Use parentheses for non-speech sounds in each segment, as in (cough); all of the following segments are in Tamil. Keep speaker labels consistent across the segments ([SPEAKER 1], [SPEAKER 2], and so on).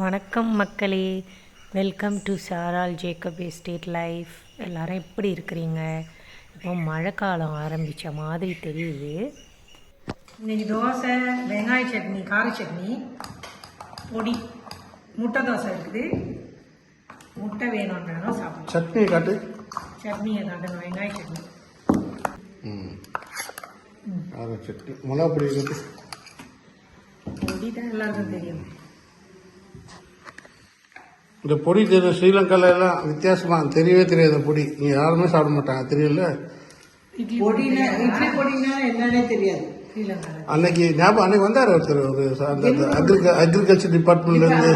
[SPEAKER 1] வணக்கம் மக்களே. Welcome to Saral Jacob estate life எல்லாரும் எப்படி இருக்கிறீங்க? இப்போ மழைக்காலம் ஆரம்பித்த மாதிரி தெரியுது.
[SPEAKER 2] இன்னைக்கு தோசை வெங்காய சட்னி கார சட்னி பொடி முட்டை தோசை இருக்குது. முட்டை வேணும்னாலும் சாப்பிடலாம்
[SPEAKER 3] சட்னி காட்டு.
[SPEAKER 2] சட்னியை காட்டணும் வெங்காய சட்னி.
[SPEAKER 3] கார சட்னி. மிளகா பொடி
[SPEAKER 2] பொடி தான் எல்லாருக்கும் தெரியும்.
[SPEAKER 3] இந்த பொடி தெரியும் ஸ்ரீலங்கால எல்லாம் வித்தியாசமா தெரியவே தெரியாது பொடி. நீங்க யாருமே சாப்பிட மாட்டாங்க தெரியல?
[SPEAKER 2] இட்லி
[SPEAKER 4] பொடினா இட்லி பொடினா என்னன்னே தெரியாது
[SPEAKER 2] ஸ்ரீலங்காவில்
[SPEAKER 3] அன்னைக்கு ஞாபகம் அன்னைக்கு வந்தார் ஒருத்தர் ஒரு அக்ரிக அக்ரிகல்ச்சர் டிபார்ட்மெண்ட்ல இருந்து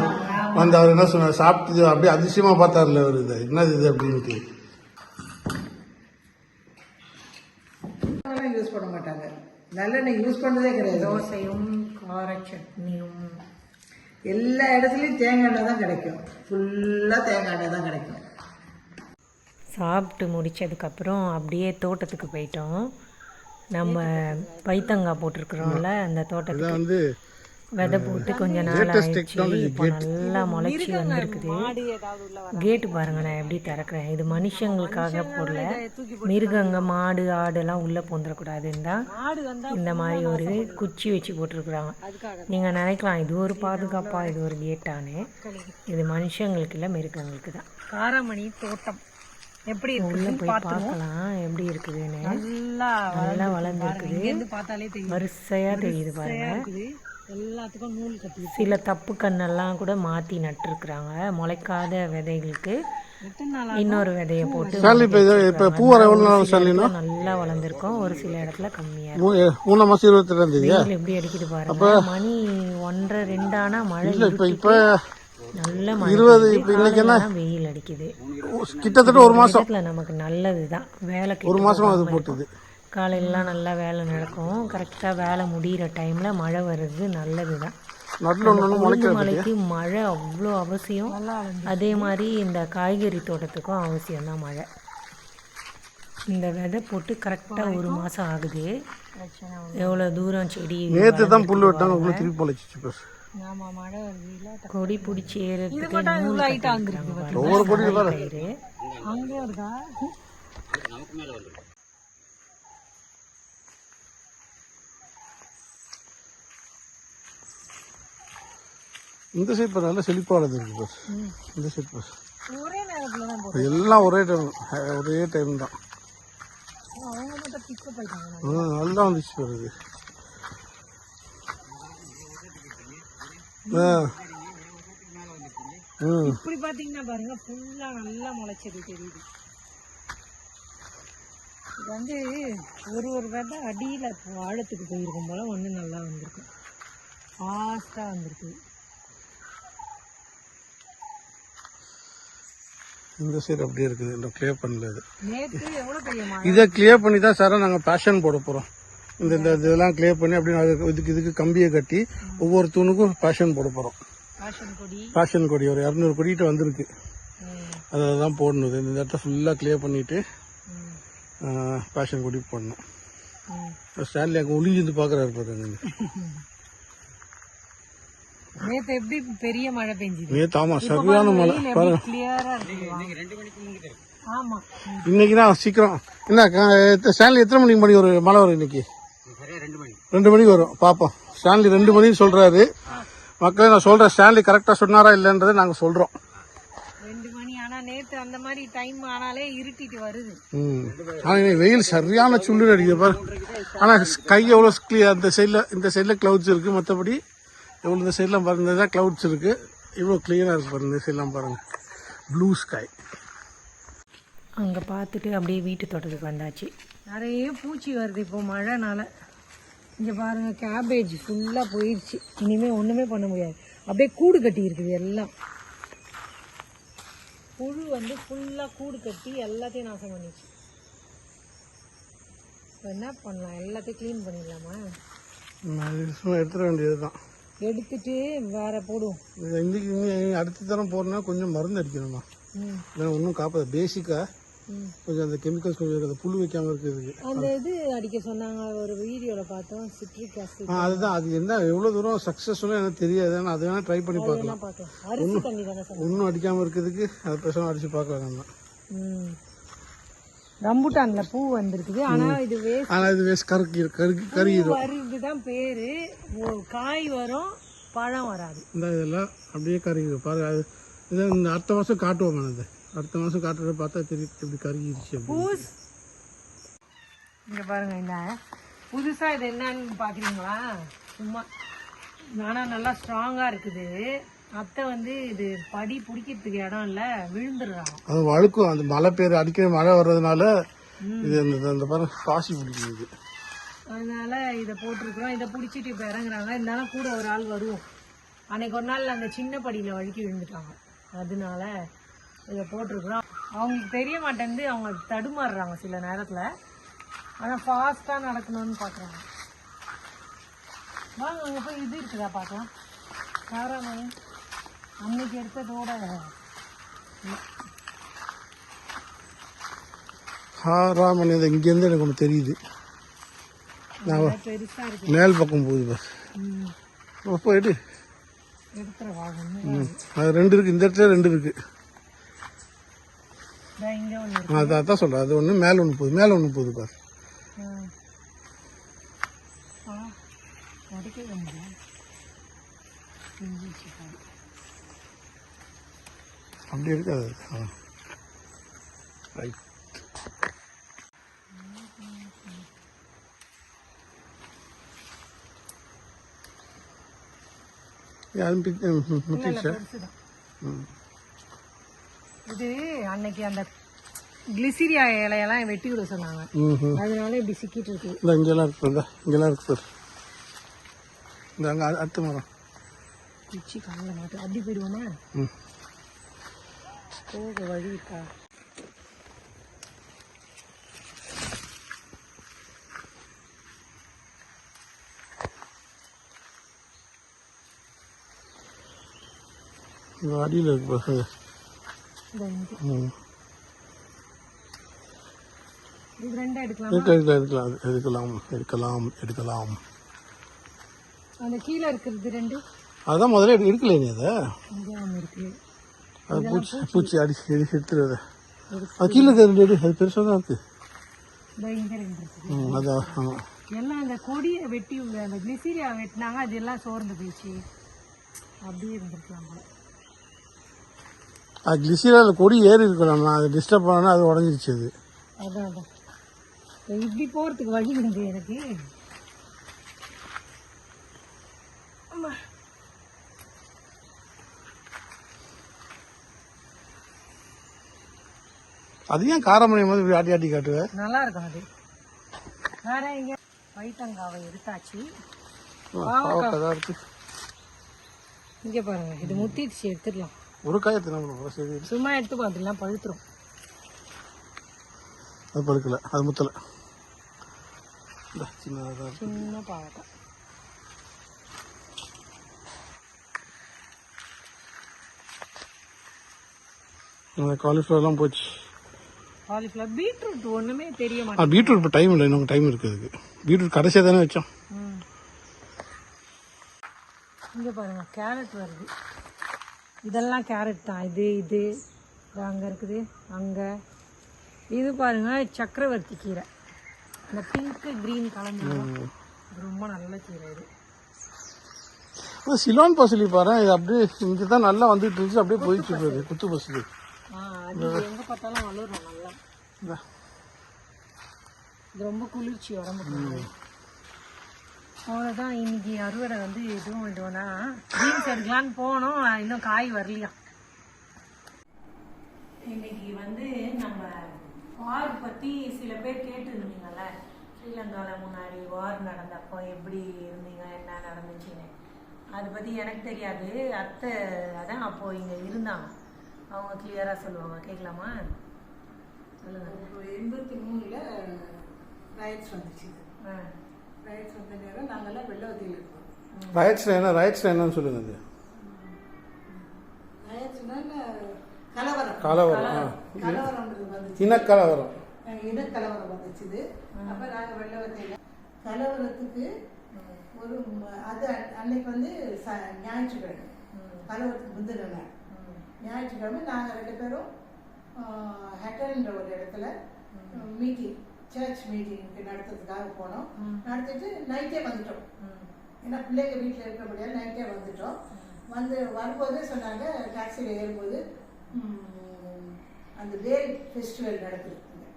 [SPEAKER 3] வந்து அவர் என்ன சொன்னார் சாப்பிட்டு அப்படியே அதிசயமா பார்த்தாருல அவர் இது. என்னது இது அப்படின்ட்டு.
[SPEAKER 4] யூஸ் பண்ண மாட்டாங்க. நல்லெண்ணெய் யூஸ் பண்ணதே கிடையாது.
[SPEAKER 2] தோசையும் கார சட்னியும்
[SPEAKER 4] எல்லா இடத்துலயும் தேங்காய் எண்ணெய் தான் கிடைக்கும். ஃபுல்லா தேங்காய் எண்ணெய் தான் கிடைக்கும்.
[SPEAKER 1] சாப்பிட்டு முடிச்சதுக்கப்புறம் அப்படியே தோட்டத்துக்கு போயிட்டோம். நம்ம பைத்தங்காய் போட்டிருக்கிறோம்ல அந்த தோட்டத்துக்கு.
[SPEAKER 3] இதான் வந்து
[SPEAKER 1] விதை போட்டு கொஞ்ச நாள் ஆயிடுச்சு. இப்போ நல்லா முளைச்சி வந்திருக்குது. கேட்டு பாருங்க நான் எப்படி திறக்கிறேன். இது மனுஷங்களுக்காக போடல மிருகங்க மாடு ஆடுலாம் உள்ளே பூந்துடக்கூடாதுன்னு தான் இந்த மாதிரி ஒரு குச்சி வச்சு போட்டிருக்குறாங்க. நீங்கள் நினைக்கலாம் இது ஒரு பாதுகாப்பா இது ஒரு கேட்டான்னு இது மனுஷங்களுக்கு இல்லை மிருகங்களுக்கு தான்.
[SPEAKER 2] காரமணி தோட்டம். எப்படி
[SPEAKER 1] உள்ளே போய் பார்க்கலாம் எப்படி இருக்குதுன்னு.
[SPEAKER 2] நல்லா
[SPEAKER 1] நல்லா வளர்ந்துருக்குது. வரிசையாக தெரியுது. பாருங்க.
[SPEAKER 2] எல்லாத்துக்கும் நூல் கட்டி
[SPEAKER 1] சில தப்பு கண்ணெல்லாம் கூட மாற்றி நட்டுருக்குறாங்க. முளைக்காத விதைகளுக்கு இன்னொரு விதையை போட்டு
[SPEAKER 3] இப்போ இது இப்போ பூ வர எவ்வளோ நாள் சாலினா
[SPEAKER 1] நல்லா வளர்ந்துருக்கும். ஒரு சில இடத்துல கம்மியாக
[SPEAKER 3] மூ- மூணாம் மாசம் இருபத்தி
[SPEAKER 1] வெயில் எப்படி அடிக்குது பாருங்க. மணி ஒன்றரை ரெண்டானா மழை
[SPEAKER 3] இல்ல இப்போ இப்போ
[SPEAKER 1] நல்ல மழை
[SPEAKER 3] இருபது. இப்போ இன்னைக்கு என்ன?
[SPEAKER 1] காலையிலலாம் வெயில் அடிக்குது.
[SPEAKER 3] கிட்டத்தட்ட ஒரு மாசம்.
[SPEAKER 1] விதத்துல நமக்கு நல்லது தான் வேலை
[SPEAKER 3] ஒரு மாசமா அது. போட்டுது.
[SPEAKER 1] காலையிலலாம் நல்லா வேலை நடக்கும். கரெக்டாக வேலை முடிகிற டைமில் மழை வர்றது நல்லது தான் மலைக்கு மழை அவ்வளோ அவசியம். அதே மாதிரி இந்த காய்கறி தோட்டத்துக்கும் அவசியம் தான் மழை. இந்த விதை போட்டு கரெக்டாக ஒரு மாதம் ஆகுது. எவ்வளோ தூரம் செடி
[SPEAKER 3] நேற்று தான் புல் வெட்டாங்க உள்ள திருப்பி பொழைச்சிச்சு பேசு
[SPEAKER 2] ஆமா மழை வருது. இல்ல
[SPEAKER 1] கொடி பிடிச்சி ஏறதுக்கு நூல் கட்டிருக்காங்க.
[SPEAKER 3] ஒவ்வொரு
[SPEAKER 1] கயிறு.
[SPEAKER 2] அங்கேயும் இருக்கா
[SPEAKER 3] இந்த சைட் பாரு நல்லா செழிப்பா வளர்ந்துருக்கு பாரு இந்த சைட் பாரு எல்லாம் ஒரே டைம் ஒரே டைம் தான். நல்லா வந்துச்சு பாரு இது
[SPEAKER 2] இப்படி பாத்தீங்கன்னா பாருங்க ஃபுல்லா நல்லா முளைச்சது தெரியுது. இது வந்து ஒரு ஒரு விதை அடியில ஆழத்துக்கு போயிருக்கும் போல ஒண்ணு நல்லா வந்திருக்கும் ஃபாஸ்டா வந்திருக்கு.
[SPEAKER 3] இந்த சைடு அப்படியே இருக்குது. இந்த கிளியர் பண்ணல இது. இதை கிளியர் பண்ணி தான் சாரா நாங்கள் பேஷன் போட போகிறோம் இந்த இந்த இதெல்லாம் கிளியர் பண்ணி அப்படியே அதுக்கு இதுக்கு இதுக்கு கம்பியை கட்டி ஒவ்வொரு தூணுக்கும் பேஷன் போட போகிறோம்
[SPEAKER 2] ஃபேஷன் கொடி.
[SPEAKER 3] பேஷன் கொடி. ஒரு இரநூறு கொடிகிட்ட வந்திருக்கு. அதை தான் போடணும். இது. இந்த இடத்த ஃபுல்லாக கிளியர் பண்ணிட்டு
[SPEAKER 2] ம்,
[SPEAKER 3] பேஷன் கொடி போடணும். ஸ்டான்லி அங்கே ஒளிஞ்சிருந்து பார்க்குறாரு பாருங்க. (laughs)
[SPEAKER 2] நேத்து எப்படி பெரிய மழை பெஞ்சுது?
[SPEAKER 3] நேற்று ஆமாம் சரியான மழை. பாருங்க.
[SPEAKER 2] கிளியரா இருக்கு. ஆமா.
[SPEAKER 3] இன்னைக்கு தான் சீக்கிரம். என்ன க- ஸ்டான்லி எத்தனை மணிக்கு மணி ஒரு மழை வரும் இன்னைக்கு? ரெண்டு மணிக்கு வரும். பார்ப்போம் ஸ்டான்லி ரெண்டு மணிக்கு சொல்றாரு. மக்களே நான் சொல்றேன் ஸ்டான்லி கரெக்டாக சொன்னாரா இல்லைன்றதை நாங்கள் சொல்றோம்.
[SPEAKER 2] ரெண்டு மணி ஆனா நேத்து அந்த மாதிரி டைம் ஆனாலே இருட்டிட்டு வருது.
[SPEAKER 3] ம். ஆனால் இன்னைக்கு வெயில் சரியான சுள்ளு அடிக்குது பாரு. ஆனால் கை எவ்வளோ கிளியர் அந்த சைடில் இந்த சைடில் க்ளவுட்ஸ் இருக்குது மற்றபடி எவ்வளோ இந்த சைடில் பாருங்க. தான் க்ளவுட்ஸ் இருக்குது இவ்வளோ கிளியராக இருக்கு பாருங்க. இந்த சைட்லாம் பாருங்க. ப்ளூ ஸ்கை
[SPEAKER 1] அங்கே பார்த்துட்டு அப்படியே வீட்டு தோட்டத்துக்கு வந்தாச்சு.
[SPEAKER 2] நிறைய பூச்சி வருது இப்போ மழைனால. இங்க பாருங்க கேபேஜ் ஃபுல்லா போயிடுச்சு இனிமே ஒண்ணுமே பண்ண முடியாது. அப்படியே கூடு கட்டி இருக்குது எல்லாம். புழு வந்து ஃபுல்லா கூடு கட்டி எல்லாத்தையும் நாசம் பண்ணிச்சு இப்போ என்ன பண்ணலாம்? எல்லாத்தையும் க்ளீன் பண்ணிடலாமா?
[SPEAKER 3] எடுத்துட வேண்டியது தான்
[SPEAKER 2] எடுத்துட்டு வேற போடுவோம்.
[SPEAKER 3] இன்னைக்கு இனி அடுத்த தரம் போறோம்னா கொஞ்சம் மருந்து அடிக்கணுமா
[SPEAKER 2] ம்.
[SPEAKER 3] இல்லைன்னா ஒன்றும் காப்பாது பேசிக்காக கொஞ்சம் அந்த கெமிக்கல்ஸ் கொஞ்சம் இருக்குது. புழு வைக்காம இருக்கிறதுக்கு.
[SPEAKER 2] அந்த இது அடிக்க சொன்னாங்க. ஒரு வீடியோல பார்த்தோம். சிட்ரிக் ஆசிட்
[SPEAKER 3] ஆ அதுதான். அது என்ன எவ்வளோ தூரம் சக்ஸஸ்ஃபுல்லாக எனக்கு தெரியாது. ஆனால் அது வேணால் ட்ரை பண்ணி பார்க்கலாம்.
[SPEAKER 2] பார்க்கலாம்.
[SPEAKER 3] ஒன்றும் அடிக்காமல் இருக்கிறதுக்கு அது பேசாமல் அடித்து பார்க்க வேணாம்
[SPEAKER 2] ம். ரம்புட்டான்ல பூ வந்திருக்குது. ஆனா இது வேஸ்ட்
[SPEAKER 3] ஆனால் இது வேஸ்ட் கருக்கி கருக்கி கருகிடும்
[SPEAKER 2] வருதுதான் பேரு. காய் வரும் பழம் வராது.
[SPEAKER 3] இந்த இதெல்லாம் அப்படியே கருகிடும் பாரு அது இதை இந்த அடுத்த மாதம் காட்டுவோம் அது அடுத்த மாதம் காட்டுறத பார்த்தா தெரியும் எப்படி கருகிடுச்சு
[SPEAKER 2] பூஸ். இங்க பாருங்க இந்த புதுசா இது என்னன்னு பாக்குறீங்களா? சும்மா. ஆனா நல்லா ஸ்ட்ராங்கா இருக்குது. அத்தை வந்து இது படி பிடிக்கிறதுக்கு இடம் இல்ல விழுந்துடுறாங்க.
[SPEAKER 3] அது வழுக்கும். அந்த மழை பெய்யுற அடிக்கடி மழை வர்றதுனால இது இந்த இந்த பாரு பாசி பிடிக்குது.
[SPEAKER 2] அதனால இதை போட்டிருக்கிறோம். இதை பிடிச்சிட்டு இப்போ இறங்குறாங்க. இருந்தாலும் கூட ஒரு ஆள் வருவோம். அன்னைக்கு ஒரு நாள் அந்த சின்ன படியில் வழுக்கி விழுந்துட்டாங்க. அதனால இதை போட்டிருக்கிறோம். அவங்களுக்கு தெரிய மாட்டேங்குது. அவங்க தடுமாறுறாங்க சில நேரத்தில். ஆனால் ஃபாஸ்ட்டாக நடக்கணும்னு பார்க்குறாங்க வாங்க அங்கே போய் இது இருக்குதா பார்க்கலாம். காராமணி அன்னைக்கு எடுத்ததோட.
[SPEAKER 3] ஹாராமணி அது இங்கேருந்து எனக்கு ஒன்று தெரியுது. நான் மேல் பக்கம் போகுது அப்போ போயிட்டு அது ரெண்டு இருக்குது இந்த இடத்துல ரெண்டு இருக்குது அது அதான் சொல்கிறேன் அது ஒன்று மேலே ஒன்று போகுது. மேலே ஒன்று போகுது பாரு.
[SPEAKER 2] ம். ஆ உடைக்கவே முடியல பிஞ்சிச்சு பாரு.
[SPEAKER 3] அப்படி இருக்காது. ரைட் யாரும் முட்டிச்சா
[SPEAKER 2] பெருசுதான். இது அன்னைக்கு அந்த கிளிசிரியா இலையெல்லாம் வெட்டி விட சொன்னாங்க. அதனால இப்படி சிக்கிட்டு இருக்கு.
[SPEAKER 3] இந்த இங்கெல்லாம் இருக்கு இந்த இங்கெல்லாம் இருக்கு சார் இந்த அங்கே அடுத்த மரம்.
[SPEAKER 2] குச்சி காலில் மாட்டு. அப்படி போயிடுவோமா?
[SPEAKER 3] ம்.
[SPEAKER 2] போக வழி இருக்கா?
[SPEAKER 3] அடியில் இருக்கு
[SPEAKER 2] எடுக்கலாம்?
[SPEAKER 3] எடுக்கலாம். எடுக்கலாம் எடுக்கலாம்
[SPEAKER 2] அந்த கீழே இருக்கிறது ரெண்டு.
[SPEAKER 3] அதான் முதல்ல எடு- எடுக்கல நீ அதை? அது பூச்சி பூச்சி. அடிச்சு அடிச்சு எடுத்துருது அது கீழே ரெண்டு அது பெருசாக தான் இருக்கு.
[SPEAKER 2] இந்த இங்கே ரெண்டு இருக்கு
[SPEAKER 3] ம் அதான் ஆமாம்
[SPEAKER 2] எல்லாம் கொடியை வெட்டி அந்த கிளிசீரியா வெட்டினாங்க அது எல்லாம் சோர்ந்து போயிடுச்சு. அப்படியே இருந்திருக்கலாம் போல.
[SPEAKER 3] அது கிளிசரில் கொடி ஏறி இருக்கலாம் நான் அதை டிஸ்டர்ப் பண்ணனா அது உடஞ்சிருச்சு அது.
[SPEAKER 2] அதான் அதான். இப்ப இப்படி போறதுக்கு வழி இருக்கு எனக்கு.
[SPEAKER 3] அது ஏன் காரமணி மாதிரி ஆட்டி ஆட்டி காட்டுவேன்
[SPEAKER 2] நல்லா இருக்கும் அது. வேற எங்க பைத்தங்காவை எடுத்தாச்சு.
[SPEAKER 3] பாவக்காய் இருக்கு.
[SPEAKER 2] இங்க பாருங்க இது முத்திடுச்சு எடுத்துடலாம்.
[SPEAKER 3] ஒரு காயை தின சரி
[SPEAKER 2] சும்மா எடுத்து பார்த்துலாம் பழுத்துரும்.
[SPEAKER 3] அது பழுக்கல அது முத்தலை. சின்னதாக
[SPEAKER 2] சின்ன பாவக்காய்.
[SPEAKER 3] காலிஃப்ளவர்லாம் போச்சு.
[SPEAKER 2] காலிஃப்ளவர் பீட்ரூட் ஒண்ணுமே தெரிய
[SPEAKER 3] ஆ
[SPEAKER 2] மாட்டேங்குது.
[SPEAKER 3] பீட்ரூட் இப்போ டைம் இல்லை இன்னும் டைம் இருக்குது அதுக்கு. பீட்ரூட் கடைசியாக தானே வச்சோம்.
[SPEAKER 2] ம். இங்க பாருங்க கேரட் வருது. இதெல்லாம் கேரட் தான். இது இது இது அங்க இருக்குது அங்க. இது பாருங்க சக்கரவர்த்தி கீரை. இந்த பிங்க் கிரீன் கலந்து வரும். இது ரொம்ப நல்ல கீரை இது.
[SPEAKER 3] ஆனா சிலோன் பசலி பாரு இது அப்படியே இங்கே தான் நல்லா வந்துட்டு இருந்துச்சு அப்படியே போயிடுச்சு போகுது குத்து பசலி.
[SPEAKER 2] எங்க பார்த்தாலும் வளரும் நல்லா. இது ரொம்ப குளிர்ச்சி உடம்புக்கு. அவ்வளோதான் இன்னைக்கு அறுவடை வந்து எதுவும் பீன்ஸ் எடுக்கலான்னு போனோம் இன்னும் காய் வரலையா? இன்னைக்கு வந்து நம்ம வார் பற்றி சில பேர் கேட்டுருந்தீங்கல்ல ஸ்ரீலங்காவில் முன்னாடி வார் நடந்தப்போ எப்படி இருந்தீங்க என்ன நடந்துச்சுன்னு. அதை பற்றி எனக்கு தெரியாது. அத்தை அதான் அப்போது இங்கே இருந்தாங்க. அவங்க கிளியராக சொல்லுவாங்க. கேட்கலாமா சொல்லுங்கள்
[SPEAKER 4] எண்பத்தி மூணுல ரயட்ஸ் வந்துச்சு.
[SPEAKER 2] ஆ.
[SPEAKER 4] ரயட்ஸ் வந்த நேரம் நாங்கெல்லாம் வெள்ளவத்தியில் இருக்கோம்
[SPEAKER 3] ரயட்ஸ் என்ன ரயட்ஸ் என்னன்னு சொல்லுங்க அது
[SPEAKER 4] கலவரம்.
[SPEAKER 3] கலவரம் இனக்கலவரம்.
[SPEAKER 4] இனக்கலவரம் வந்துச்சு இது. அப்ப நாங்க வெள்ள வத்தையில கலவரத்துக்கு ஒரு அது அன்- அன்னைக்கு வந்து ச- ஞாயிற்றுக்கிழமை. கலவரத்துக்கு முந்தின நாள். ஞாயிற்றுக்கிழமை நாங்க ரெண்டு பேரும் ஹெட்டன்ன்ற ஒரு இடத்துல மீட்டிங் சர்ச் மீட்டிங்க்கு நடத்துறதுக்காக போனோம். நடத்திட்டு நைட்டே வந்துட்டோம். ஏன்னா பிள்ளைங்க வீட்டில் இருக்கிறபடியால் நைட்டே வந்துட்டோம். வந்து வரும்போது சொன்னாங்க டாக்ஸியில் ஏறும்போது அந்த வேல் ஃபெஸ்டிவல் நடக்குதுங்க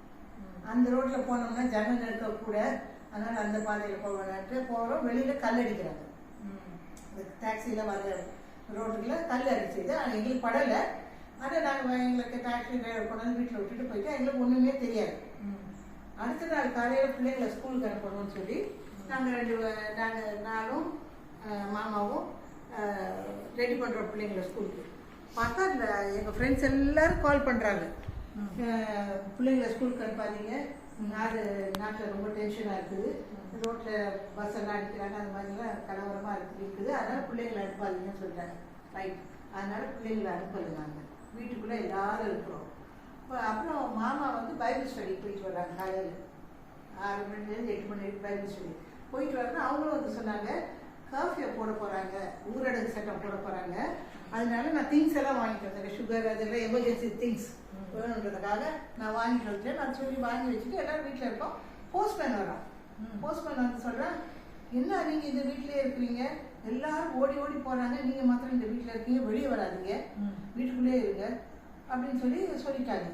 [SPEAKER 4] அந்த ரோட்டில் போனோம்னா ஜனம் நெருக்கக்கூட அதனால் அந்த பாதையில் போவேன்ட்டு போகிறோம் வெளியில் கல் அடிக்கிறாங்க. இந்த டாக்ஸியில் வர ரோட்டுக்குள்ள கல் அடிச்சது ஆனால் எங்களுக்கு படலை. ஆனால் நாங்கள் எங்களுக்கு டாக்ஸி டிரைவர் கொண்டாந்து வீட்டில் விட்டுட்டு போயிட்டு எங்களுக்கு ஒன்றுமே தெரியாது. அடுத்த நாள் காலையில் பிள்ளைங்களை ஸ்கூலுக்கு அனுப்பணும்னு சொல்லி நாங்கள் ரெண்டு நாங்கள் நானும் மாமாவும் ரெடி பண்ணுறோம் பிள்ளைங்களை ஸ்கூலுக்கு. பார்த்தா இந்த எங்கள் ஃப்ரெண்ட்ஸ் எல்லாரும் கால் பண்ணுறாங்க பிள்ளைங்களை ஸ்கூலுக்கு அனுப்பாதீங்க. நாடு நாட்டில் ரொம்ப டென்ஷனாக இருக்குது. ரோட்டில் பஸ் எல்லாம் அடிக்கிறாங்க அந்த மாதிரிலாம் கலவரமாக இருக்குது. அதனால் பிள்ளைங்களை அனுப்பாதீங்கன்னு சொல்கிறாங்க ரைட் அதனால் பிள்ளைங்களை அனுப்பலை நாங்கள் வீட்டுக்குள்ளே எல்லாரும் இருக்கிறோம். இப்போ அப்புறம் மாமா வந்து பைபிள் ஸ்டடி போயிட்டு வர்றாங்க காலையில். ஆறு மணிலேருந்து எட்டு மணி வரைக்கும் பைபிள் ஸ்டடி. போயிட்டு வரணும் அவங்களும் வந்து சொன்னாங்க கர்ஃபியூ போட போகிறாங்க ஊரடங்கு சட்டம் போட போகிறாங்க அதனால நான் திங்ஸ் எல்லாம் வாங்கிட்டு வந்தேன் சுகர் அதெல்லாம் எமர்ஜென்சி திங்ஸ் வேணுன்றதுக்காக நான் வாங்கிட்டு வந்துட்டேன். நான் சொல்லி வாங்கி வச்சுட்டு எல்லோரும் வீட்டில் இருக்கோம். போஸ்ட்மேன் வரான். போஸ்ட்மேன் வந்து சொல்கிறேன் என்ன நீங்கள் இந்த வீட்டிலே இருக்கிறீங்க? எல்லாரும் ஓடி ஓடி போகிறாங்க நீங்கள் மாத்திரம் இந்த வீட்டில் இருக்கீங்க. வெளியே வராதீங்க. வீட்டுக்குள்ளே இருங்க. அப்படின்னு சொல்லி சொல்லிட்டாங்க.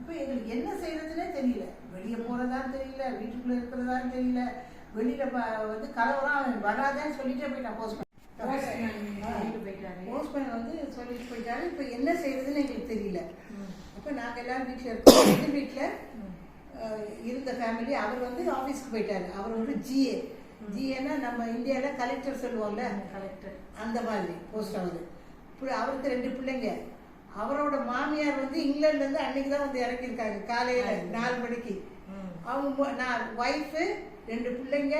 [SPEAKER 4] இப்போ எங்களுக்கு என்ன செய்யறதுனே தெரியல. வெளியே போறதான்னு தெரியல. வீட்டுக்குள்ள இருக்கிறதான்னு தெரியல. வெளியில வந்து கலவரம் வராதேன்னு சொல்லிட்டே போயிட்டான் போஸ்ட்மேன் போஸ்ட்மேன் வந்து சொல்லிட்டு போயிட்டாரு. இப்போ என்ன செய்யறதுன்னு எங்களுக்கு தெரியல. அப்போ நாங்கள் எல்லாரும் வீட்டில் இருக்கோம். எங்கள் வீட்டில் இருந்த ஃபேமிலி அவர் வந்து ஆஃபீஸ்க்கு போயிட்டாரு. அவர் வந்து ஜிஏ ஜிஏன்னா நம்ம இந்தியாவில் கலெக்டர் சொல்லுவோம்ல?
[SPEAKER 2] கலெக்டர்
[SPEAKER 4] அந்த மாதிரி போஸ்ட் இப்படி அவருக்கு ரெண்டு பிள்ளைங்க. அவரோட மாமியார் வந்து இங்கிலாந்துல இருந்து அன்னைக்கு தான் வந்து இறக்கியிருக்காங்க காலையில நாலு மணிக்கு. அவங்க நான் ஒய்ஃபு ரெண்டு பிள்ளைங்க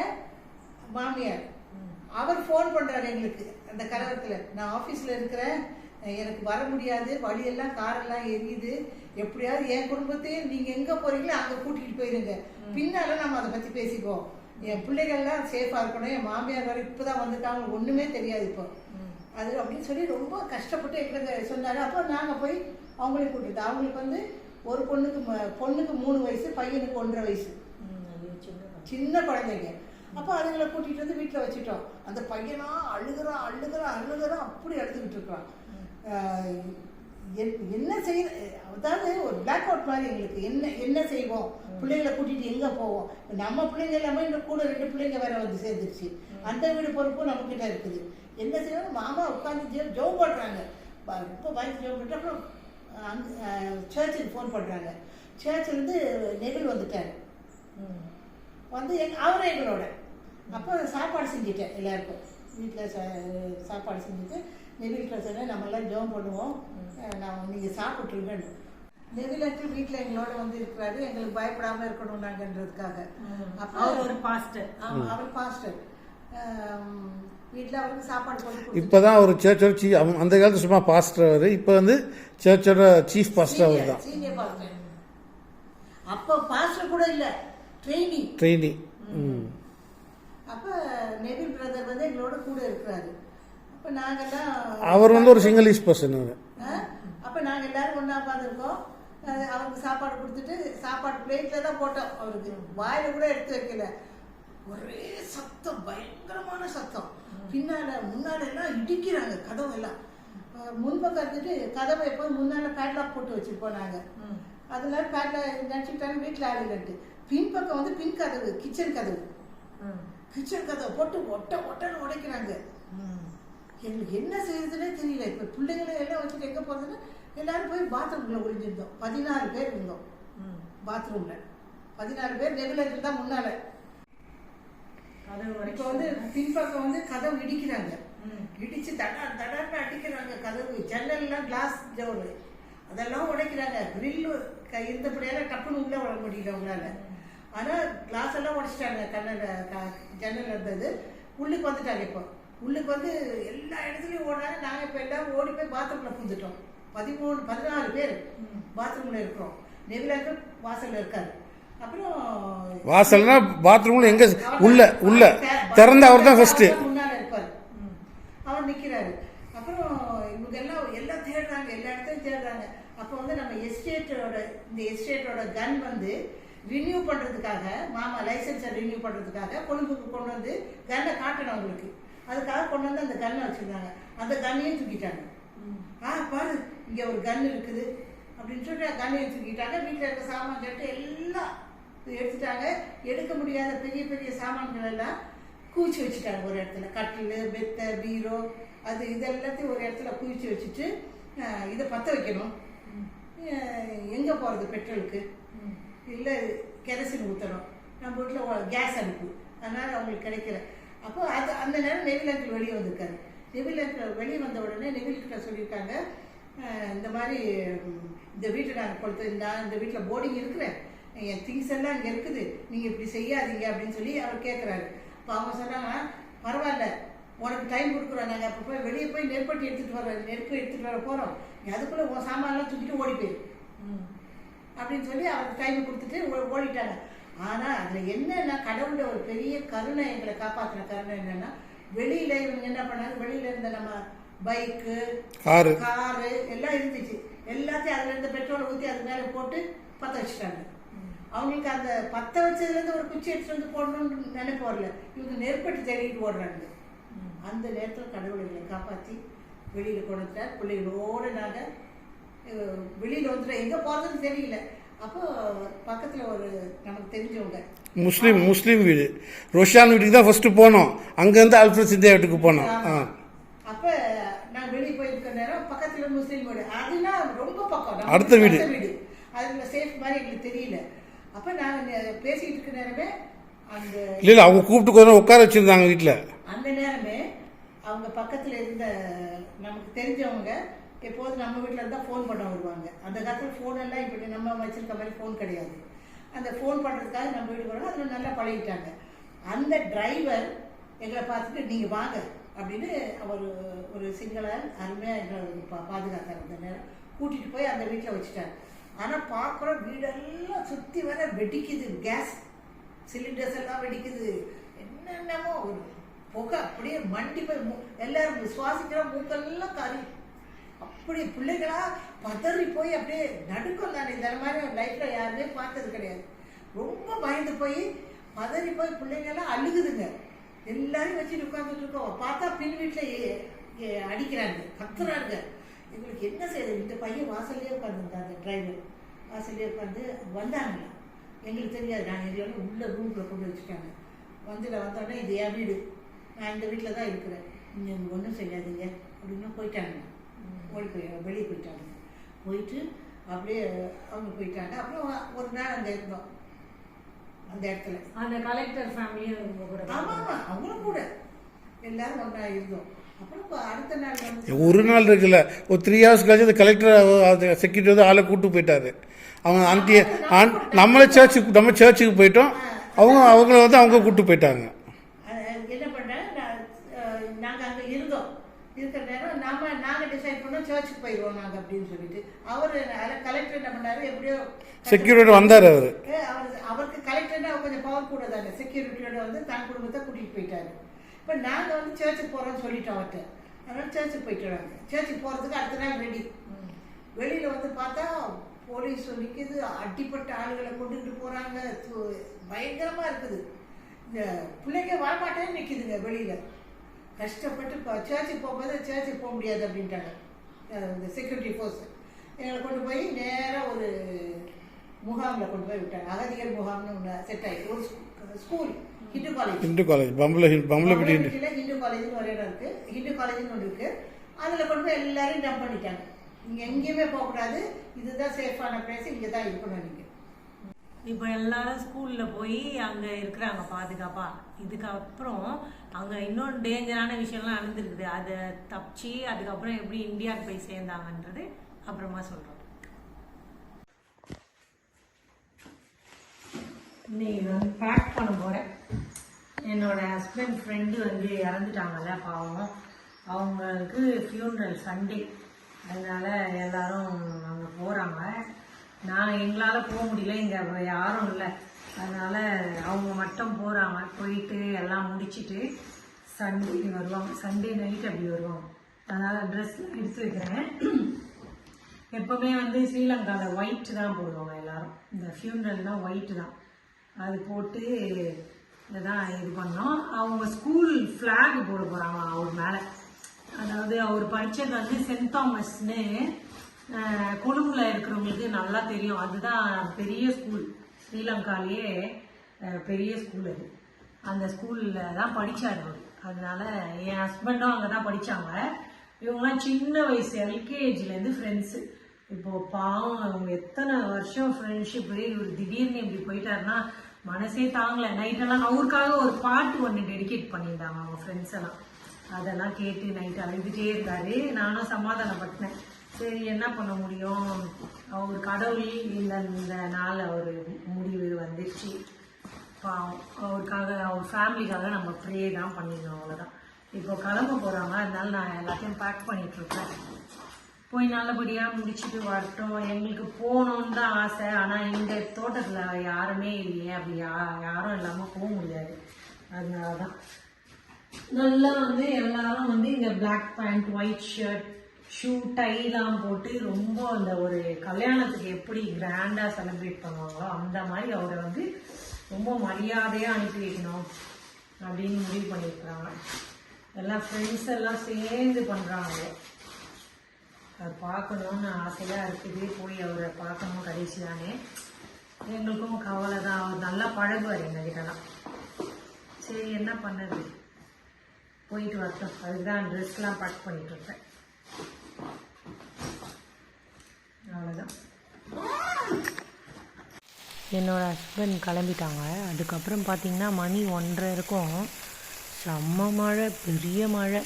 [SPEAKER 4] மாமியார். அவர் ஃபோன் பண்றாரு எங்களுக்கு அந்த கலவரத்துல. நான் ஆஃபீஸ்ல இருக்கிறேன் எனக்கு வர முடியாது வழியெல்லாம் காரெல்லாம் எரியுது. எப்படியாவது என் குடும்பத்தையும் நீங்க எங்க போறீங்களோ அங்க கூட்டிட்டு போயிருங்க. பின்னால நம்ம அதை பத்தி பேசிக்குவோம். என் பிள்ளைகள்லாம் சேஃபா இருக்கணும். என் மாமியார் வர இப்பதான் வந்துட்டாங்க ஒண்ணுமே தெரியாது இப்போ. அது அப்படின்னு சொல்லி ரொம்ப கஷ்டப்பட்டு எங்களுக்கு சொன்னாரு. அப்போ நாங்க போய் அவங்களையும் கூட்டிட்டு அவங்களுக்கு வந்து ஒரு பொண்ணுக்கு பொண்ணுக்கு மூணு வயசு பையனுக்கு ஒன்றரை வயசு. சின்ன குழந்தைங்க. அப்போ அதுங்களை கூட்டிட்டு வந்து வீட்டில் வச்சுட்டோம். அந்த பையனா அழுகுறான் அழுகுறான் அழுகுறான். அப்படி அழுதுகிட்டு என்- என்ன செய்ய அதாவது ஒரு பிளாக் அவுட் மாதிரி எங்களுக்கு. என்ன என்ன செய்வோம்? பிள்ளைகளை கூட்டிட்டு எங்க போவோம்? நம்ம பிள்ளைங்க எல்லாமே இந்த கூட ரெண்டு பிள்ளைங்க வேற வந்து சேர்ந்துருச்சு. அந்த வீடு பொறுப்பும் நம்ம கிட்ட இருக்குது. என்ன செய்வோம் மாமா உட்காந்து ஜோ ஜோம் பண்ணுறாங்க ரொம்ப பயந்து ஜோ பண்ணிட்டு அப்புறம் அங்கே சர்ச்சுக்கு ஃபோன் பண்ணுறாங்க சர்ச்சிலேருந்து நெகிழ் வந்துட்டார். வந்து எங் அவரை எங்களோட. அப்போ சாப்பாடு செஞ்சுட்டேன் எல்லாருக்கும். வீட்டில் சாப்பாடு செஞ்சுட்டு நெவில்கிட்ட சொன்னேன் நம்மளாம் ஜெபம் பண்ணுவோம். நான் நீங்கள் சாப்பிட்ருங்கன்னு நெவிலட்டு வீட்டில் எங்களோட வந்து இருக்கிறாரு. எங்களுக்கு பயப்படாமல் இருக்கணும் நாங்கன்றதுக்காக. அப்போ
[SPEAKER 2] அவர் ஒரு பாஸ்டர்.
[SPEAKER 4] அவர் பாஸ்டர். வீட்டில் அவருக்கு சாப்பாடு போட்டு கொடுத்து-
[SPEAKER 3] இப்போ தான் ஒரு சர்ச்சோட சீ அவன் அந்த காலத்து சும்மா பாஸ்டர் அவர். இப்போ வந்து சர்ச்சோட சீஃப் பாஸ்டர் அவர் தான்.
[SPEAKER 4] அப்போ பாஸ்டர் கூட இல்ல.
[SPEAKER 3] ட்ரெயினி ம்.
[SPEAKER 4] அப்ப நெவில் பிரதர் வந்து எங்களோட கூட இருக்கிறாரு.
[SPEAKER 3] அவர் வந்து ஒரு சிங்கிள் பர்சன் அவர்.
[SPEAKER 4] ஆ? அப்ப நாங்க எல்லாரும் ஒண்ணா உட்காந்துருக்கோம் அவருக்கு சாப்பாடு கொடுத்துட்டு சாப்பாடு பிளேட்ல தான் போட்டோம். அவருக்கு வாயில கூட எடுத்து வைக்கல. ஒரே சத்தம் பயங்கரமான சத்தம். பின்னால முன்னால எல்லாம் இடிக்கிறாங்க கதவு எல்லாம். முன்பக்கம் இருந்துட்டு கதவை எப்போ முன்னால பேட்லாக் போட்டு வச்சிருப்போம் நாங்க. அதனால பேட்லாக் நினச்சிக்கிட்டாங்க வீட்டில் ஆள் இல்லைன்ட்டு. பின்பக்கம் வந்து பின் கதவு கிச்சன் கதவு. கிச்சன் கதவை போட்டு ஒட்ட ஒட்டன்னு உடைக்கிறாங்க. எங்களுக்கு என்ன செய்யறதுனே தெரியல. இப்போ பிள்ளைங்களை எல்லாம் வச்சுட்டு எங்கே போகிறதுன்னு எல்லாரும் போய் பாத்ரூம்குள்ளே ஒளிஞ்சிருந்தோம். பதினாறு பேர் இருந்தோம். பாத்ரூமில் பதினாறு பேர் ரெகுலேட்டர் தான் முன்னால. இப்போ வந்து பின்பக்கம் வந்து கதவு இடிக்கிறாங்க. இடிச்சு தடா தடான்னு அடிக்கிறாங்க கதவு. ஜன்னல்லாம் கிளாஸ் டோரு அதெல்லாம் உடைக்கிறாங்க. கிரில்லு இருந்தபடியால டப்புன்னு உள்ள வர முடியல அவங்களால ஆனா கிளாஸ் எல்லாம் உடைச்சிட்டாங்க. கண்ணல ஜன்னல் இருந்தது உள்ளுக்கு வந்துட்டாங்க இப்போ. உள்ளுக்கு வந்து எல்லா இடத்துலயும் ஓடுறாங்க நாங்க இப்ப எல்லாரும் ஓடி போய் பாத்ரூம்ல பூந்துட்டோம். பதிமூணு பதினாலு பேர் பாத்ரூம்ல இருக்கிறோம். நெவிலாக்கு வாசல்ல இருக்காரு. அப்புறம்
[SPEAKER 3] வாசல்னா பாத்ரூம்ல எங்க உள்ள உள்ள. திறந்த அவர் தான் ஃபர்ஸ்ட்
[SPEAKER 4] அவர் முன்னால இருப்பாரு. அவர் நிக்கிறாரு. அப்புறம் இவங்க எல்லாம் எல்லாம் தேடுறாங்க. எல்லா இடத்தையும் தேடுறாங்க. அப்போ வந்து நம்ம எஸ்டேட்டோட இந்த எஸ்டேட்டோட கன் வந்து ரினியூ பண்றதுக்காக மாமா லைசன்ஸை ரினியூ பண்றதுக்காக கொழும்புக்கு கொண்டு வந்து கன்னை காட்டணும் அவங்களுக்கு. அதுக்காக கொண்டு வந்து அந்த கன்னை வச்சிருந்தாங்க. அந்த கன்னையும் தூக்கிட்டாங்க. ஆ பாரு இங்க ஒரு கன் இருக்குது. அப்படின்னு சொல்லிட்டு கன்னையும் தூக்கிட்டாங்க. வீட்டில் இருக்க சாமான் கேட்டு எல்லாம் எடுத்துட்டாங்க. எடுக்க முடியாத பெரிய பெரிய சாமான்கள் எல்லாம் குவிச்சு வச்சுட்டாங்க ஒரு இடத்துல. கட்டில் மெத்தை பீரோ அது இது எல்லாத்தையும் ஒரு இடத்துல குவிச்சு வச்சுட்டு இதை பற்ற வைக்கணும். எங்க போறது பெட்ரோலுக்கு? இல்லை கெரசின் ஊற்றணும் நம்ம வீட்டில் கேஸ் அடுப்பு அதனால அவங்களுக்கு கிடைக்கல. அப்போ அது அந்த நேரம் நெவில் அங்கிள் வெளியே வந்திருக்காரு. நெவில் அங்கிள் வெளியே வந்த உடனே நெவில் கிட்ட சொல்லியிருக்காங்க இந்த மாதிரி இந்த வீட்டை நாங்கள் கொடுத்து நான் இந்த வீட்டில் போர்டிங் இருக்கிறேன் என் திங்ஸ் எல்லாம் இங்கே இருக்குது நீங்கள் இப்படி செய்யாதீங்க அப்படின்னு சொல்லி அவர் கேட்குறாரு அப்போ அவங்க சொன்னாங்க பரவாயில்ல உனக்கு டைம் கொடுக்குறோம் நாங்கள் அப்போ போய் வெளியே போய் நெருப்பட்டி எடுத்துகிட்டு வர நெருப்பு எடுத்துகிட்டு வர போகிறோம் அதுக்குள்ளே உன் சாமான்லாம் தூக்கிட்டு ஓடி போயிரு. அப்படின்னு சொல்லி அவருக்கு டைம் கொடுத்துட்டு ஓ- ஓடிட்டாங்க. ஆனா அதுல என்னன்னா கடவுளோட ஒரு பெரிய கருணை எங்களை காப்பாத்தின கருணை என்னன்னா வெளியில இவங்க என்ன பண்ணாங்க? வெளியில இருந்த நம்ம பைக்கு
[SPEAKER 3] காரு.
[SPEAKER 4] காரு எல்லாம் இருந்துச்சு. எல்லாத்தையும் அதுல இருந்த பெட்ரோலை ஊத்தி அது மேல போட்டு பத்த வச்சுட்டாங்க. அவங்களுக்கு அந்த பத்த வச்சதுல இருந்து ஒரு குச்சி எடுத்துட்டு வந்து போடணும்னு நினைப்பு வரல. இவங்க நெருப்பட்டு தேடிட்டு ஓடுறாங்க. அந்த நேரத்துல கடவுள் எங்களை காப்பாத்தி வெளியில கொண்டு வந்துட்டார். பிள்ளைகளோட நாங்க அஹ், வெளியில வந்துட்டோம். எங்க போறதுன்னு தெரியல. அப்போ பக்கத்துல ஒரு நமக்கு தெரிஞ்சவங்க.
[SPEAKER 3] முஸ்லீம் முஸ்லீம் வீடு. ரோஷான் வீட்டுக்கு தான் ஃபர்ஸ்ட் போனோம். அங்கேருந்து அல்ஃபிரட் சித்தியா வீட்டுக்கு போனோம். ஆ.
[SPEAKER 4] அப்ப நான் வெளியே போயிருக்க நேரம் பக்கத்துல முஸ்லீம் வீடு. அதுனா ரொம்ப பக்கம்.
[SPEAKER 3] அடுத்த வீடு.
[SPEAKER 4] அதுல சேஃப் மாதிரி எங்களுக்கு தெரியல. அப்ப நாங்க நே- பேசிட்டு இருக்க நேரமே அந்த
[SPEAKER 3] இல்லை அவங்க கூப்பிட்டு கொஞ்சம் உட்கார வச்சிருந்தாங்க வீட்டில்
[SPEAKER 4] அந்த நேரமே அவங்க பக்கத்துல இருந்த நமக்கு தெரிஞ்சவங்க போது நம்ம வீட்டில் இருந்தால் ஃபோன் பண்ண வருவாங்க. அந்த காலத்தில் ஃபோன் எல்லாம் இப்படி நம்ம வச்சிருக்க மாதிரி ஃபோன் கிடையாது. அந்த ஃபோன் பண்ணுறதுக்காக நம்ம வீட்டுக்கு வரோம் அதில் நல்லா பழகிட்டாங்க. அந்த டிரைவர் எங்களை பார்த்துட்டு நீங்கள் வாங்க அப்படின்னு அவர் ஒரு சிங்களால் அருமையாக எங்களை பா பாதுகாத்தார் அந்த நேரம் கூட்டிகிட்டு போய் அந்த வீட்டில் வச்சுட்டாங்க ஆனால் பார்க்குற வீடெல்லாம் சுற்றி வர வெடிக்குது. கேஸ் சிலிண்டர்ஸ் எல்லாம் வெடிக்குது. என்னென்னமோ ஒரு புகை. அப்படியே மண்டி போய் மூ- எல்லாரும் சுவாசிக்கிற மூக்கெல்லாம் கறி. அப்படி பிள்ளைகளா பதறி போய் அப்படியே நடுக்கம் தானே. இந்த மாதிரி லைஃப்ல யாருமே பார்த்தது கிடையாது. ரொம்ப பயந்து போய் பதறி போய் பிள்ளைங்கெல்லாம் அழுகுதுங்க. எல்லாரும் வச்சுட்டு உட்காந்துட்டு இருக்கோம். பார்த்தா பின் வீட்டில் அடிக்கிறாங்க கத்துறாங்க. எங்களுக்கு என்ன செய்யறது? இந்த பையன் வாசல்லே உட்காந்துருந்தாங்க டிரைவர் வாசல்லையே உட்காந்து வந்தாங்க எங்களுக்கு தெரியாது. நான் எரியாலும் உள்ள ரூம்ல கொண்டு வச்சுட்டாங்க. வந்துட வந்தோடனே இது என் வீடு. நான் இந்த வீட்டில் தான் இருக்கிறேன். நீங்கள் ஒன்றும் செய்யாதீங்க. அப்படின்னு போயிட்டாங்க. ஓடி போய் வெளியே போயிட்டாங்க. போயிட்டு அப்படியே அவங்க போயிட்டாங்க. அப்புறம் ஒரு நாள் அங்கே இருந்தோம் அந்த இடத்துல.
[SPEAKER 2] அந்த கலெக்டர் ஃபேமிலியும் கூட
[SPEAKER 4] ஆமா ஆமா. அவங்களும் கூட. எல்லாரும் ஒன்றா இருந்தோம். அப்புறம் இப்ப அடுத்த நாள் வந்து
[SPEAKER 3] ஒரு நாள் இருக்குல்ல. ஒரு த்ரீ ஹவர்ஸ் கழிச்சு அந்த கலெக்டர் செக்யூரிட்டி வந்து ஆளை கூப்பிட்டு போயிட்டாரு. அவன் ஆண்டி ஆன் நம்மளே சர்ச்சுக்கு நம்ம சர்ச்சுக்கு போயிட்டோம். அவங்க அவங்கள வந்து அவங்க கூப்பிட்டு போயிட்டாங்க
[SPEAKER 4] அஹ் என்ன பண்ணேன் நான், அஹ், நாங்க அங்க இருந்தோம் இருக்கிற நேரம் நாம நாங்க டிசைட் பண்ணோம் சர்ச்சுக்கு போயிடுவோம் நாங்க அப்படின்னு சொல்லிட்டு அவர் கலெக்டர் என்ன பண்ணாரு? எப்படியோ
[SPEAKER 3] செக்யூரிட்டி வந்தார் அவர்.
[SPEAKER 4] அவருக்கு கலெக்டர்னா கொஞ்சம் பவர் கூட தானே செக்யூரிட்டியோட வந்து தன் குடும்பத்தை கூட்டிட்டு போயிட்டாரு. இப்போ நாங்க வந்து சர்ச்சுக்கு போறோம்னு சொல்லிட்டோம் அவர்கிட்ட அதனால சர்ச்சுக்கு போயிட்டு வராங்க. சர்ச்சுக்கு போறதுக்கு அடுத்த நாள் ரெடி வெளியில வந்து பார்த்தா போலீஸ் நிக்குது. அடிப்பட்ட ஆளுகளை கொண்டுட்டு போறாங்க. பயங்கரமா இருக்குது. இந்த பிள்ளைங்க வரமாட்டேன்னு நிக்குதுங்க வெளியில. கஷ்டப்பட்டு சர்ச்சுக்கு போகும்போது சர்ச்சுக்கு போக முடியாது அப்படின்ட்டாங்க. செக்யூரிட்டி ஃபோர்ஸ் எங்களை கொண்டு போய் நேரா ஒரு முகாமில் கொண்டு போய் விட்டாங்க. அகதிகள் முகாம்னு ஒன்று செட் ஆகி ஒரு school Hindu college
[SPEAKER 3] Hindu college Pambalai Pambalaipatti Hindu
[SPEAKER 4] காலேஜ்னு ஒரு இடம் இருக்கு. ஹிந்து காலேஜ்னு ஒன்று இருக்கு. அதுல கொண்டு போய் எல்லாரையும் டம்ப் பண்ணிட்டாங்க. நீங்க எங்கேயுமே போகக்கூடாது. இதுதான் சேஃபான பிளேஸ் இங்க தான் இருக்கணும் நீங்க.
[SPEAKER 2] இப்போ எல்லாரும் ஸ்கூலில் போய் அங்கே இருக்கிறாங்க பாதுகாப்பாக இதுக்கப்புறம் அங்கே இன்னொரு டேஞ்சரான விஷயம்லாம் நடந்துருக்குது. அதை தப்பிச்சு அதுக்கப்புறம் எப்படி இந்தியாவுக்கு போய் சேர்ந்தாங்கன்றது அப்புறமா சொல்கிறோம் இன்னைக்கு வந்து பேக் பண்ண போகிறேன் என்னோட ஹஸ்பண்ட் ஃப்ரெண்டு வந்து இறந்துட்டாங்கல்ல பாவம். அவங்களுக்கு ஃபியூனரல் சண்டே அதனால எல்லாரும் அங்கே போகிறாங்க நான் எங்களால் போக முடியல இங்கே யாரும் இல்லை. அதனால் அவங்க மட்டும் போகிறாங்க போயிட்டு எல்லாம் முடிச்சுட்டு சண்டே வருவாங்க. சண்டே நைட் அப்படி வருவாங்க. அதனால் ட்ரெஸ்லாம் எடுத்து வைக்கிறேன். எப்போவுமே வந்து ஸ்ரீலங்காவில் ஒயிட் தான் போடுவாங்க எல்லோரும். இந்த ஃபியூனரல்னா ஒயிட் தான். அது போட்டு இதான் இது பண்ணோம். அவங்க ஸ்கூல் ஃப்ளாக் போட போகிறாங்க அவர் மேலே. அதாவது அவர் படித்தது வந்து சென்ட் தாமஸ்னு கொழும்புல இருக்கிறவங்களுக்கு நல்லா தெரியும். அதுதான் பெரிய ஸ்கூல் ஸ்ரீலங்காலேயே பெரிய ஸ்கூல் அது. அந்த ஸ்கூலில் தான் படித்தார் அவர். அதனால என் ஹஸ்பண்டும் அங்கே தான் படித்தாங்க இவங்கெல்லாம் சின்ன வயசு எல்கேஜிலேருந்து ஃப்ரெண்ட்ஸு இப்போ பாவம் அவங்க எத்தனை வருஷம் ஃப்ரெண்ட்ஷிப் இவர் திடீர்னு இப்படி போயிட்டாருன்னா மனசே தாங்கலை. நைட்டெல்லாம் அவருக்காக ஒரு பாட்டு ஒன்று டெடிகேட் பண்ணியிருந்தாங்க அவங்க ஃப்ரெண்ட்ஸ் எல்லாம். அதெல்லாம் கேட்டு நைட் அழுதுகிட்டே இருந்தார். நானும் சமாதானப்பட்டினேன். சரி என்ன பண்ண முடியும்? அவர் கடவுள் இந்த இந்த நாள் அவர் முடிவு வந்துச்சு பாவம். அவருக்காக அவர் ஃபேமிலிக்காக நம்ம ப்ரே தான் பண்ணிடணும் அவ்வளோதான் இப்போ கிளம்ப போகிறாங்க அதனால நான் எல்லாத்தையும் பேக் பண்ணிகிட்ருக்கேன் போய் நல்லபடியாக முடிச்சுட்டு வரட்டும். எங்களுக்கு போகணுன்னு தான் ஆசை. ஆனால் எங்கள் தோட்டத்தில் யாருமே இல்லையே. அப்படி யா யாரும் இல்லாமல் போக முடியாது. அதனால தான் நல்லா வந்து எல்லாரும் வந்து இந்த black pant white shirt shoe டைலாம் போட்டு ரொம்ப அந்த ஒரு கல்யாணத்துக்கு எப்படி கிராண்டாக செலிப்ரேட் பண்ணுவாங்களோ அந்த மாதிரி அவரை வந்து ரொம்ப மரியாதையாக அனுப்பி வைக்கணும் அப்படின்னு முடிவு பண்ணியிருக்கிறாங்க. எல்லாம் ஃப்ரெண்ட்ஸ் எல்லாம் சேர்ந்து பண்ணுறாங்க அது பார்க்கணும்னு ஆசையாக இருக்குது. போய் அவரை பார்க்கணும் கடைசி தானே எங்களுக்கும் கவலை தான். அவர் நல்லா பழகுவார் எங்ககிட்டலாம். சரி என்ன பண்ணது? போயிட்டு வரட்டும். அதுக்கு தான் ட்ரெஸ்லாம் பேக் பண்ணிட்டு இருப்பேன். அவ்வளோதான்
[SPEAKER 1] என்னோட ஹஸ்பண்ட் கிளம்பிட்டாங்க. அதுக்கப்புறம் பார்த்தீங்கன்னா மணி ஒன்றரை இருக்கும். செம்ம மழை பெரிய மழை.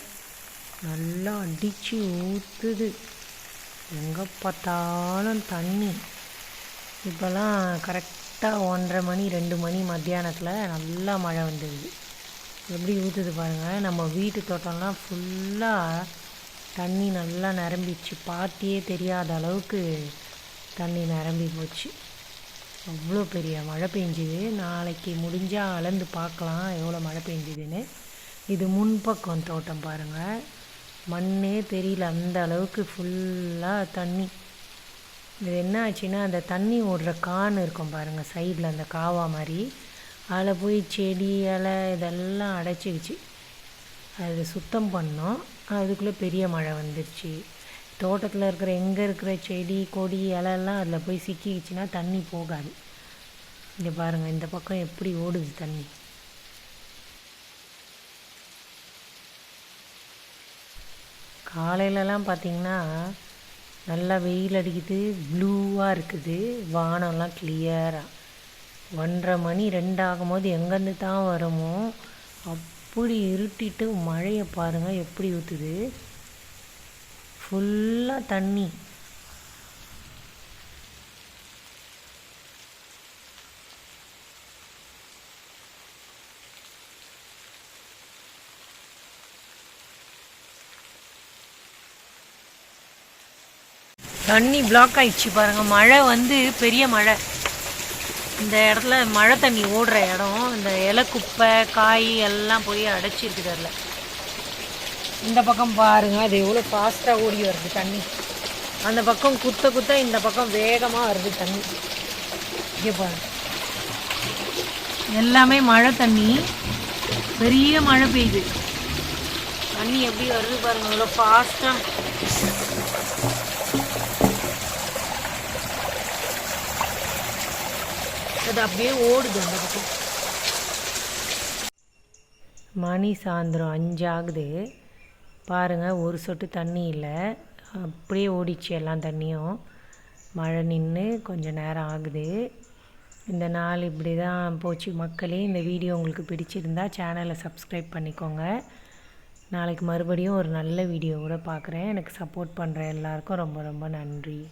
[SPEAKER 1] நல்லா அடித்து ஊற்றுது எங்கே பார்த்தாலும் தண்ணி. இப்போல்லாம் கரெக்டாக ஒன்றரை மணி ரெண்டு மணி மத்தியானத்தில் நல்லா மழை வந்துடுது. எப்படி ஊற்றுது பாருங்கள் நம்ம வீட்டு தோட்டம்லாம் ஃபுல்லாக தண்ணி நல்லா நிரம்பிச்சு பார்த்தியே தெரியாத அளவுக்கு தண்ணி நிரம்பி போச்சு. அவ்வளோ பெரிய மழை பெஞ்சுது. நாளைக்கு முடிஞ்சால் அளந்து பார்க்கலாம் எவ்வளோ மழை பெஞ்சுதுன்னு. இது முன்பக்கம் தோட்டம் பாருங்கள் மண்ணே தெரியல. அந்த அளவுக்கு ஃபுல்லாக தண்ணி. இது என்ன ஆச்சுன்னா அந்த தண்ணி ஓடுற கான் இருக்கும் பாருங்கள் சைடில் அந்த காவா மாதிரி. அதில் போய் செடி இலை இதெல்லாம் அடைச்சிக்கிச்சு. அது சுத்தம் பண்ணோம். அதுக்குள்ளே பெரிய மழை வந்துடுச்சு தோட்டத்தில் இருக்கிற எங்கே இருக்கிற செடி கொடி இலையெல்லாம் அதில் போய் சிக்கிக்கிச்சுன்னா தண்ணி போகாது. இங்கே பாருங்கள் இந்த பக்கம் எப்படி ஓடுது தண்ணி. காலையிலலாம் பார்த்தீங்கன்னா நல்லா வெயில் அடிக்குது ப்ளூவாக இருக்குது. வானம்லாம் கிளியராக ஒன்றரை மணி ரெண்டு ஆகும்போது எங்கேருந்து தான் வருமோ அப் அப்படி இருட்டிட்டு மழையை பாருங்கள் எப்படி ஊற்றுது ஃபுல்லாக தண்ணி. தண்ணி பிளாக் ஆயிடுச்சு பாருங்கள் மழை வந்து பெரிய மழை. இந்த இடத்துல மழை தண்ணி ஓடுற இடம் இந்த இலை குப்பை காய் எல்லாம் போய் அடைச்சிருக்குது அதில். இந்த பக்கம் பாருங்க அது எவ்வளோ ஃபாஸ்ட்டாக ஓடி வருது தண்ணி. அந்த பக்கம் குத்த குத்த இந்த பக்கம் வேகமாக வருது தண்ணி. இங்கே பாருங்க. எல்லாமே மழை தண்ணி. பெரிய மழை பெய்யுது. தண்ணி எப்படி வருது பாருங்க இவ்வளோ ஃபாஸ்ட்டாக அது அப்படியே ஓடுது அந்த பக்கம். மணி சாயந்தரம் அஞ்சாகுது. பாருங்கள் ஒரு சொட்டு தண்ணி இல்லை. அப்படியே ஓடிச்சு எல்லாம் தண்ணியும். மழை நின்று கொஞ்சம் நேரம் ஆகுது. இந்த நாள் இப்படி தான் போச்சு. மக்களே இந்த வீடியோ உங்களுக்கு பிடிச்சிருந்தா சேனலை சப்ஸ்கிரைப் பண்ணிக்கோங்க. நாளைக்கு மறுபடியும் ஒரு நல்ல வீடியோவோட பார்க்குறேன். எனக்கு சப்போர்ட் பண்ணுற எல்லாருக்கும் ரொம்ப ரொம்ப நன்றி.